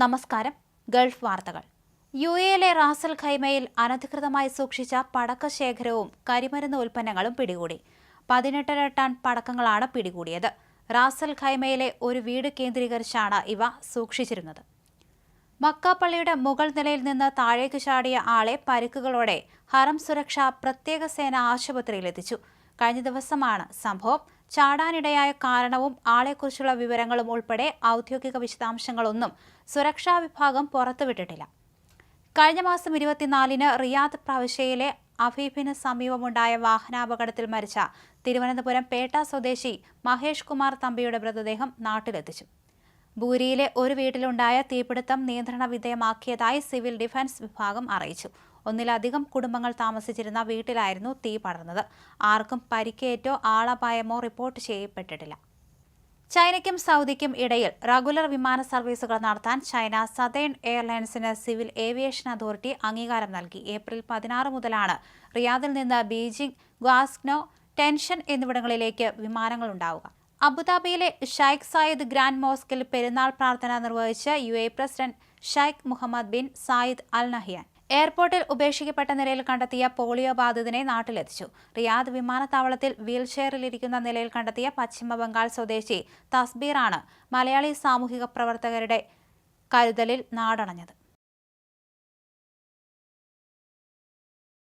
നമസ്കാരം. ഗൾഫ് വാർത്തകൾ. യു എയിലെ റാസൽ ഖൈമയിൽ അനധികൃതമായി സൂക്ഷിച്ച പടക്കശേഖരവും കരിമരുന്ന് ഉൽപ്പന്നങ്ങളും പിടികൂടി. പതിനെട്ടര ടൺ പടക്കങ്ങളാണ് പിടികൂടിയത്. റാസൽ ഖൈമയിലെ ഒരു വീട് കേന്ദ്രീകരിച്ചാണ് ഇവ സൂക്ഷിച്ചിരുന്നത്. മക്കാപ്പള്ളിയുടെ മുകൾ നിലയിൽ നിന്ന് താഴേക്ക് ചാടിയ ആളെ പരിക്കുകളോടെ ഹറം സുരക്ഷ പ്രത്യേക സേന ആശുപത്രിയിലെത്തിച്ചു കഴിഞ്ഞ ദിവസമാണ് സംഭവം. ചാടാനിടയായ കാരണവും ആളെക്കുറിച്ചുള്ള വിവരങ്ങളും ഉൾപ്പെടെ ഔദ്യോഗിക വിശദാംശങ്ങളൊന്നും സുരക്ഷാ വിഭാഗം പുറത്തുവിട്ടിട്ടില്ല. കഴിഞ്ഞ മാസം ഇരുപത്തിനാലിന് റിയാദ് പ്രവിശ്യയിലെ അഫീഫിന് സമീപമുണ്ടായ വാഹനാപകടത്തിൽ മരിച്ച തിരുവനന്തപുരം പേട്ട സ്വദേശി മഹേഷ് കുമാർ തമ്പിയുടെ മൃതദേഹം നാട്ടിലെത്തിച്ചു. ബൂരിയിലെ ഒരു വീട്ടിലുണ്ടായ തീപിടുത്തം നിയന്ത്രണ വിധേയമാക്കിയതായി സിവിൽ ഡിഫൻസ് വിഭാഗം അറിയിച്ചു. ഒന്നിലധികം കുടുംബങ്ങൾ താമസിച്ചിരുന്ന വീട്ടിലായിരുന്നു തീ പടർന്നത്. ആർക്കും പരിക്കേറ്റോ ആളപായമോ റിപ്പോർട്ട് ചെയ്യപ്പെട്ടിട്ടില്ല. ചൈനയ്ക്കും സൗദിക്കും ഇടയിൽ റെഗുലർ വിമാന സർവീസുകൾ നടത്താൻ ചൈന സതേൺ എയർലൈൻസിന് സിവിൽ ഏവിയേഷൻ അതോറിറ്റി അംഗീകാരം നൽകി. ഏപ്രിൽ പതിനാറ് മുതലാണ് റിയാദിൽ നിന്ന് ബീജിംഗ് ഗ്വാസ്നോ ടെൻഷൻ എന്നിവിടങ്ങളിലേക്ക് വിമാനങ്ങൾ ഉണ്ടാവുക. അബുദാബിയിലെ ഷൈഖ് സായിദ് ഗ്രാൻഡ് മോസ്കിൽ പെരുന്നാൾ പ്രാർത്ഥന നിർവഹിച്ച U A president Sheikh Mohammed bin Zayed al Nahyan. എയർപോർട്ടിൽ ഉപേക്ഷിക്കപ്പെട്ട നിലയിൽ കണ്ടെത്തിയ പോളിയോ ബാധിതനെ നാട്ടിലെത്തിച്ചു. റിയാദ് വിമാനത്താവളത്തിൽ വീൽചെയറിലിരിക്കുന്ന നിലയിൽ കണ്ടെത്തിയ പശ്ചിമ ബംഗാൾ സ്വദേശി തസ്ബീറാണ് മലയാളി സാമൂഹിക പ്രവർത്തകരുടെ കരുതലിൽ നാടണഞ്ഞത്.